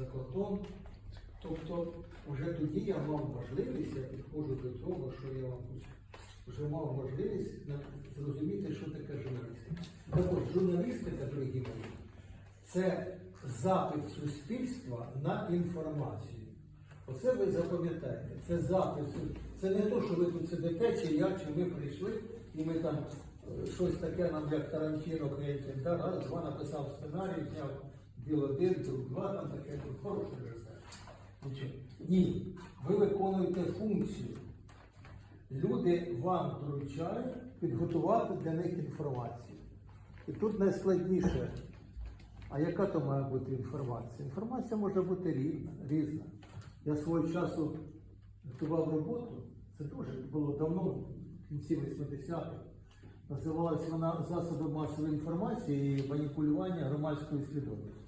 за кордон. Тобто, вже тоді я мав можливість, я підходжу до того, що я вам вже мав можливість зрозуміти, що таке журналістика. Так от, журналістика, дорогі мої, це запит суспільства на інформацію. Оце ви запам'ятаєте, це запит. Це не то, що ви тут сидите, чи я, чи ми прийшли, і ми там е, щось таке нам, як Тарантіно, да, раз, два написав сценарій, зняв діл один, два, там таке, Ні, ви виконуєте функцію. Люди вам доручають підготувати для них інформацію. І тут найскладніше. А яка то має бути інформація? Інформація може бути різна. різна. Я свого часу готував роботу, це дуже було давно, в кінці 80-х. Називалась вона засоби масової інформації і маніпулювання громадською свідомістю.